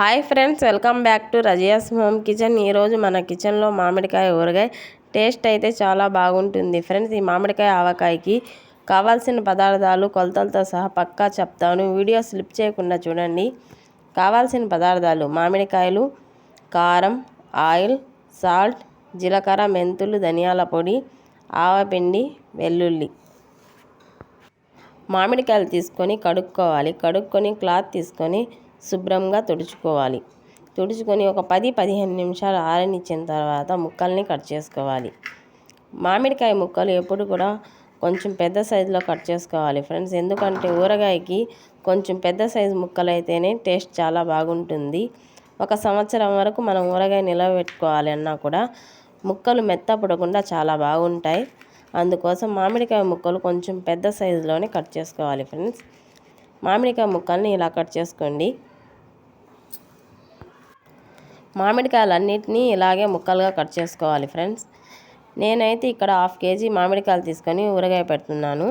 Hi friends welcome back to Razia's home kitchen. ఈరోజు మన కిచెన్లో మామిడికాయ ఊరగాయ. టేస్ట్ అయితే చాలా బాగుంటుంది. ఫ్రెండ్స్ ఈ మామిడికాయ ఆవకాయకి కావాల్సిన పదార్థాలు కొలతలతో సహా పక్కా చెప్తాను. వీడియో స్లిప్ చేయకుండా చూడండి. కావాల్సిన పదార్థాలు మామిడికాయలు కారం ఆయిల్ సాల్ట్ జీలకర్ర మెంతులు ధనియాల పొడి ఆవపిండి వెల్లుల్లి. మామిడికాయలు తీసుకొని కడుక్కోవాలి. కడుక్కొని క్లాత్ తీసుకొని శుభ్రంగా తుడుచుకోవాలి. తుడుచుకొని ఒక పది పదిహేను నిమిషాలు ఆరనిచ్చిన తర్వాత ముక్కల్ని కట్ చేసుకోవాలి. మామిడికాయ ముక్కలు ఎప్పుడు కూడా కొంచెం పెద్ద సైజులో కట్ చేసుకోవాలి ఫ్రెండ్స్. ఎందుకంటే ఊరగాయకి కొంచెం పెద్ద సైజు ముక్కలు అయితేనే టేస్ట్ చాలా బాగుంటుంది. ఒక సంవత్సరం వరకు మనం ఊరగాయ నిలబెట్టుకోవాలి అన్నా కూడా ముక్కలు మెత్తపడకుండా చాలా బాగుంటాయి. అందుకోసం మామిడికాయ ముక్కలు కొంచెం పెద్ద సైజులోనే కట్ చేసుకోవాలి ఫ్రెండ్స్. మామిడికాయ ముక్కల్ని ఇలా కట్ చేసుకోండి. మామిడికాయలన్నింటినీ ఇలాగే ముక్కలుగా కట్ చేసుకోవాలి ఫ్రెండ్స్. నేనైతే ఇక్కడ హాఫ్ కేజీ మామిడికాయలు తీసుకొని ఊరగాయ పెడుతున్నాను.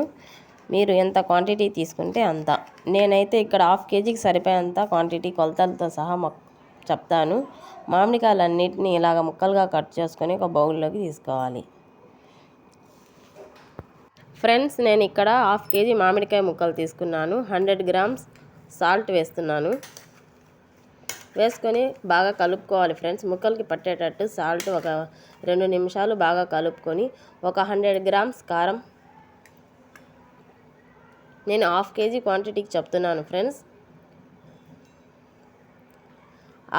మీరు ఎంత క్వాంటిటీ తీసుకుంటే అంత. నేనైతే ఇక్కడ హాఫ్ కేజీకి సరిపోయేంత క్వాంటిటీ కొలతలతో సహా చెప్తాను. మామిడికాయలన్నింటినీ ఇలాగ ముక్కలుగా కట్ చేసుకొని ఒక బౌల్లోకి తీసుకోవాలి. ఫ్రెండ్స్ నేను ఇక్కడ హాఫ్ కేజీ మామిడికాయ ముక్కలు తీసుకున్నాను. హండ్రెడ్ గ్రామ్స్ సాల్ట్ వేస్తున్నాను. వేసుకొని బాగా కలుపుకోవాలి ఫ్రెండ్స్. ముక్కలకి పట్టేటట్టు సాల్ట్ ఒక రెండు నిమిషాలు బాగా కలుపుకొని ఒక హండ్రెడ్ గ్రామ్స్ కారం. నేను హాఫ్ కేజీ క్వాంటిటీకి చెప్తున్నాను ఫ్రెండ్స్.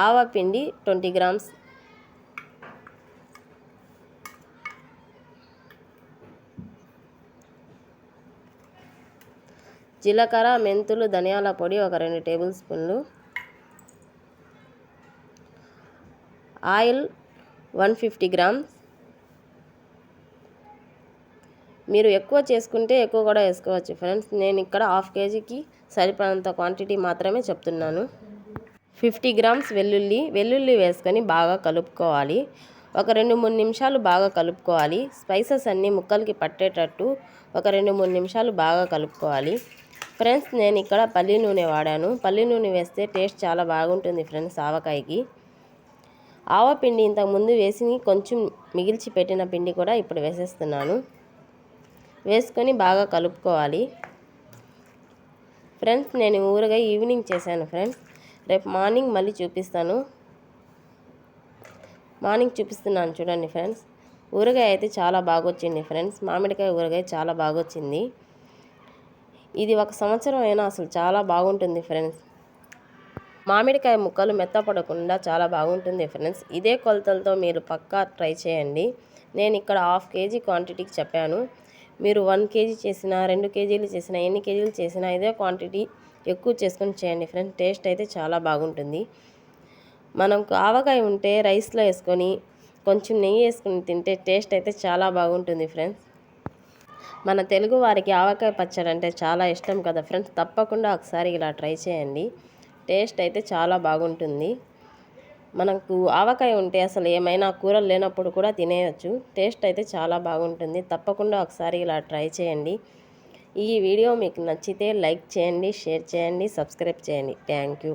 ఆవా పిండి ట్వంటీ గ్రామ్స్. జీలకర్ర మెంతులు ధనియాల పొడి ఒక రెండు టేబుల్ స్పూన్లు. Oil one fifty grams. మీరు ఎక్కువ చేసుకుంటే ఎక్కువ కూడా వేసుకోవచ్చు ఫ్రెండ్స్. నేను ఇక్కడ హాఫ్ కేజీకి సరిపడంత క్వాంటిటీ మాత్రమే చెప్తున్నాను. ఫిఫ్టీ గ్రామ్స్ వెల్లుల్లి వెల్లుల్లి వేసుకొని బాగా కలుపుకోవాలి. ఒక రెండు మూడు నిమిషాలు బాగా కలుపుకోవాలి. స్పైసెస్ అన్నీ ముక్కలకి పట్టేటట్టు ఒక రెండు మూడు నిమిషాలు బాగా కలుపుకోవాలి. ఫ్రెండ్స్ నేను ఇక్కడ పల్లి నూనె వాడాను. పల్లి నూనె వేస్తే టేస్ట్ చాలా బాగుంటుంది ఫ్రెండ్స్ ఆవకాయకి. ఆవపిండి ఇంతకుముందు వేసి కొంచెం మిగిల్చి పెట్టిన పిండి కూడా ఇప్పుడు వేసేస్తున్నాను. వేసుకొని బాగా కలుపుకోవాలి. ఫ్రెండ్స్ నేను ఊరగా ఈవినింగ్ చేశాను ఫ్రెండ్స్. రేపు మార్నింగ్ మళ్ళీ చూపిస్తాను. మార్నింగ్ చూపిస్తున్నాను చూడండి ఫ్రెండ్స్. ఊరగాయ అయితే చాలా బాగా వచ్చింది ఫ్రెండ్స్. మామిడికాయ ఊరగాయ చాలా బాగా వచ్చింది ఇది ఒక సంవత్సరం అయినా అసలు చాలా బాగుంటుంది ఫ్రెండ్స్. మామిడికాయ ముక్కలు మెత్తపడకుండా చాలా బాగుంటుంది ఫ్రెండ్స్. ఇదే కొలతలతో మీరు పక్కా ట్రై చేయండి. నేను ఇక్కడ హాఫ్ కేజీ క్వాంటిటీకి చెప్పాను. మీరు వన్ కేజీ చేసినా రెండు కేజీలు చేసినా ఎన్ని కేజీలు చేసినా ఇదే క్వాంటిటీ ఎక్కువ చేసుకొని చేయండి ఫ్రెండ్స్. టేస్ట్ అయితే చాలా బాగుంటుంది. మనకు ఆవకాయ ఉంటే రైస్లో వేసుకొని కొంచెం నెయ్యి వేసుకొని తింటే టేస్ట్ అయితే చాలా బాగుంటుంది ఫ్రెండ్స్. మన తెలుగు వారికి ఆవకాయ పచ్చడి అంటే చాలా ఇష్టం కదా ఫ్రెండ్స్. తప్పకుండా ఒకసారి ఇలా ట్రై చేయండి. టేస్ట్ అయితే చాలా బాగుంటుంది. మనకు ఆవకాయ ఉంటే అసలు ఏమైనా కూరలు లేనప్పుడు కూడా తినేయచ్చు. టేస్ట్ అయితే చాలా బాగుంటుంది. తప్పకుండా ఒకసారి ఇలా ట్రై చేయండి. ఈ వీడియో మీకు నచ్చితే లైక్ చేయండి షేర్ చేయండి సబ్స్క్రైబ్ చేయండి. Thank you.